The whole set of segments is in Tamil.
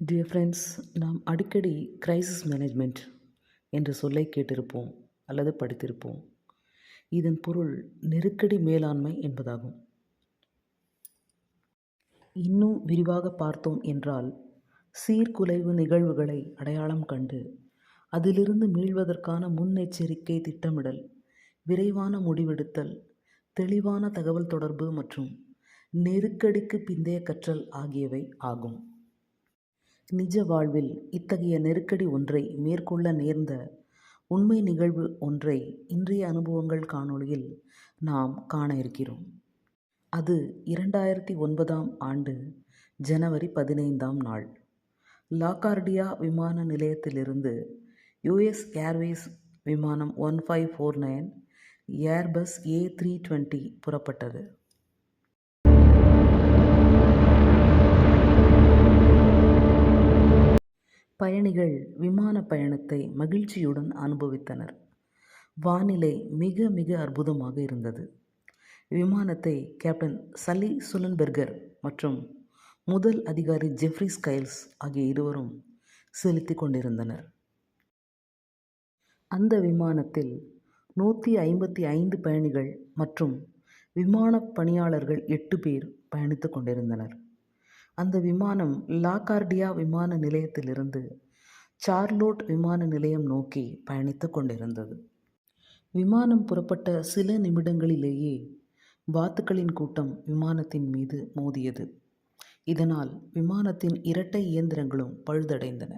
டியர் ஃப்ரெண்ட்ஸ் நாம் அடிக்கடி கிரைசிஸ் மேனேஜ்மெண்ட் என்ற சொல்லை கேட்டிருப்போம் அல்லது படித்திருப்போம். இதன் பொருள் நெருக்கடி மேலாண்மை என்பதாகும். இன்னும் விரிவாக பார்த்தோம் என்றால் சீர்குலைவு நிகழ்வுகளை அடையாளம் கண்டு அதிலிருந்து மீள்வதற்கான முன்னெச்சரிக்கை திட்டமிடல் விரைவான முடிவெடுத்தல் தெளிவான தகவல் தொடர்பு மற்றும் நெருக்கடிக்கு பிந்தைய கற்றல் ஆகியவை ஆகும். நிஜ வாழ்வில் இத்தகைய நெருக்கடி ஒன்றை மேற்கொள்ள நேர்ந்த உண்மை நிகழ்வு ஒன்றை இன்றைய அனுபவங்கள் காணொளியில் நாம் காண இருக்கிறோம். அது இரண்டாயிரத்தி ஒன்பதாம் ஆண்டு ஜனவரி பதினைந்தாம் நாள். லாகார்டியா விமான நிலையத்திலிருந்து யுஎஸ் ஏர்வேஸ் விமானம் one five four nine Airbus A three twenty புறப்பட்டது. பயணிகள் விமான பயணத்தை மகிழ்ச்சியுடன் அனுபவித்தனர். வானிலை மிக மிக அற்புதமாக இருந்தது. விமானத்தை கேப்டன் சலி சுலன்பெர்கர் மற்றும் முதல் அதிகாரி ஜெஃப்ரி ஸ்கைல்ஸ் ஆகிய இருவரும் செலுத்தி கொண்டிருந்தனர். அந்த விமானத்தில் நூற்றி ஐம்பத்தி ஐந்து பயணிகள் மற்றும் விமான பணியாளர்கள் எட்டு பேர் பயணித்து கொண்டிருந்தனர். அந்த விமானம் லாகார்டியா விமான நிலையத்திலிருந்து சார்லோட் விமான நிலையம் நோக்கி பயணித்து கொண்டிருந்தது. விமானம் புறப்பட்ட சில நிமிடங்களிலேயே வாத்துக்களின் கூட்டம் விமானத்தின் மீது மோதியது. இதனால் விமானத்தின் இரட்டை இயந்திரங்களும் பழுதடைந்தன.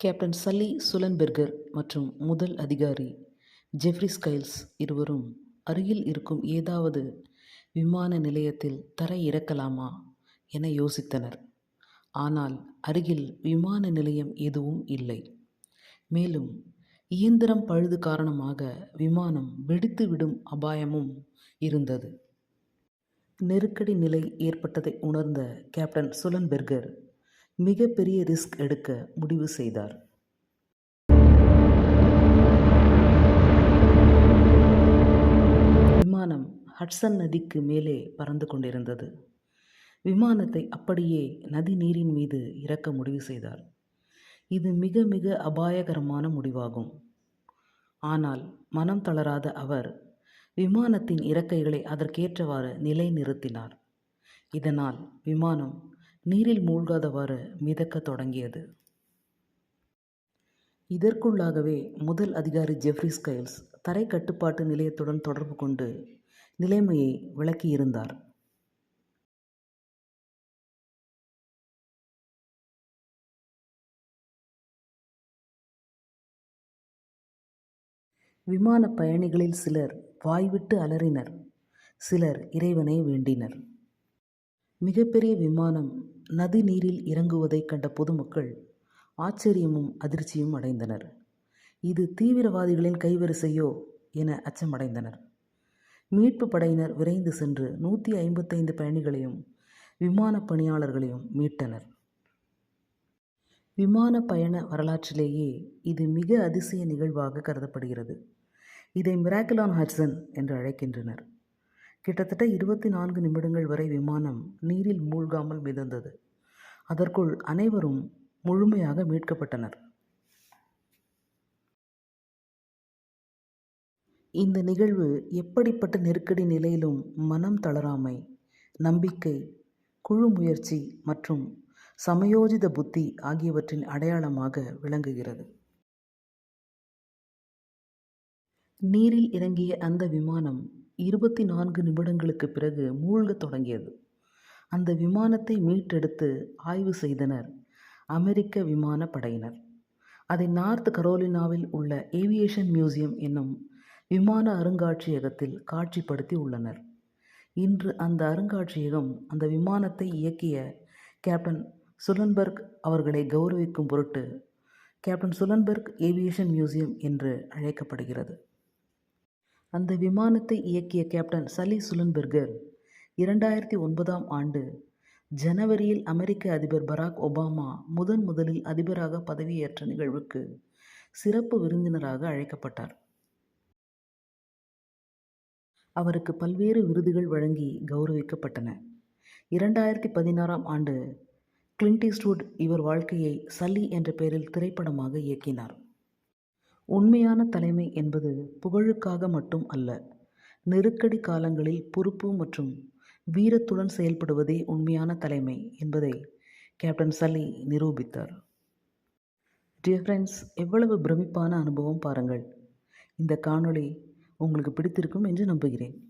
கேப்டன் சல்லி சுலன்பெர்கர் மற்றும் முதல் அதிகாரி ஜெஃப்ரி ஸ்கைல்ஸ் இருவரும் அருகில் இருக்கும் ஏதாவது விமான நிலையத்தில் தர இறக்கலாமா என யோசித்தனர். ஆனால் அருகில் விமான நிலையம் எதுவும் இல்லை. மேலும் இயந்திரம் பழுது காரணமாக விமானம் வெடித்துவிடும் அபாயமும் இருந்தது. நெருக்கடி நிலை ஏற்பட்டதை உணர்ந்த கேப்டன் சுலன்பெர்கர் மிகப்பெரிய ரிஸ்க் எடுக்க முடிவு செய்தார். விமானம் ஹட்சன் நதிக்கு மேலே பறந்து கொண்டிருந்தது. விமானத்தை அப்படியே நதி நீரின் மீது இறக்க முடிவு செய்தார். இது மிக மிக அபாயகரமான முடிவாகும். ஆனால் மனம் தளராத அவர் விமானத்தின் இறக்கைகளை அதற்கேற்றவாறு நிலை நிறுத்தினார் இதனால் விமானம் நீரில் மூழ்காதவாறு மிதக்க தொடங்கியது. இதற்குள்ளாகவே முதல் அதிகாரி ஜெஃப்ரி ஸ்கைல்ஸ் தரை கட்டுப்பாட்டு நிலையத்துடன் தொடர்பு கொண்டு நிலைமையை விளக்கியிருந்தார். விமான பயணிகளில் சிலர் வாய்விட்டு அலறினர். சிலர் இறைவனை வேண்டினர். மிகப்பெரிய விமானம் நதி நீரில் இறங்குவதைக் கண்ட பொதுமக்கள் ஆச்சரியமும் அதிர்ச்சியும் அடைந்தனர். இது தீவிரவாதிகளின் கைவரிசையோ என அச்சமடைந்தனர். மீட்பு படையினர் விரைந்து சென்று நூற்றி ஐம்பத்தைந்து பயணிகளையும் விமான பணியாளர்களையும் மீட்டனர். விமான பயண வரலாற்றிலேயே இது மிக அதிசய நிகழ்வாக கருதப்படுகிறது. இதை மிராக்கிலான் ஹட்சன் என்று அழைக்கின்றனர். கிட்டத்தட்ட இருபத்தி நான்கு நிமிடங்கள் வரை விமானம் நீரில் மூழ்காமல் மிதந்தது. அதற்குள் அனைவரும் முழுமையாக மீட்கப்பட்டனர். இந்த நிகழ்வு எப்படிப்பட்ட நெருக்கடி நிலையிலும் மனம் தளராமை நம்பிக்கை குழு முயற்சி மற்றும் சமயோஜித புத்தி ஆகியவற்றின் அடையாளமாக விளங்குகிறது. நீரில் இறங்கிய அந்த விமானம் இருபத்தி நான்கு நிமிடங்களுக்கு பிறகு மூழ்கத் தொடங்கியது. அந்த விமானத்தை மீட்டெடுத்து ஆய்வு செய்தனர் அமெரிக்க விமான படையினர். அதை நார்த் கரோலினாவில் உள்ள ஏவியேஷன் மியூசியம் என்னும் விமான அருங்காட்சியகத்தில் காட்சிப்படுத்தி உள்ளனர். இன்று அந்த அருங்காட்சியகம் அந்த விமானத்தை இயக்கிய கேப்டன் சுலன்பர்க் அவர்களை கௌரவிக்கும் பொருட்டு கேப்டன் சுலன்பர்க் ஏவியேஷன் மியூசியம் என்று அழைக்கப்படுகிறது. அந்த விமானத்தை இயக்கிய கேப்டன் சலி சுலன்பெர்கர். இரண்டாயிரத்தி ஒன்பதாம் ஆண்டு ஜனவரியில் அமெரிக்க அதிபர் பராக் ஒபாமா முதன் முதலில் அதிபராக பதவியேற்ற நிகழ்வுக்கு சிறப்பு விருந்தினராக அழைக்கப்பட்டார். அவருக்கு பல்வேறு விருதுகள் வழங்கி கௌரவிக்கப்பட்டன. இரண்டாயிரத்தி பதினாறாம் ஆண்டு கிளின்டிஸ்டூட் இவர் வாழ்க்கையை சல்லி என்ற பெயரில் திரைப்படமாக இயக்கினார். உண்மையான தலைமை என்பது புகழுக்காக மட்டும் அல்ல. நெருக்கடி காலங்களில் பொறுப்பு மற்றும் வீரத்துடன் செயல்படுவதே உண்மையான தலைமை என்பதை கேப்டன் சல்லி நிரூபித்தார். டியர் ஃப்ரெண்ட்ஸ் எவ்வளவு பிரமிப்பான அனுபவம் பாருங்கள். இந்த காணொளி உங்களுக்கு பிடித்திருக்கும் என்று நம்புகிறேன்.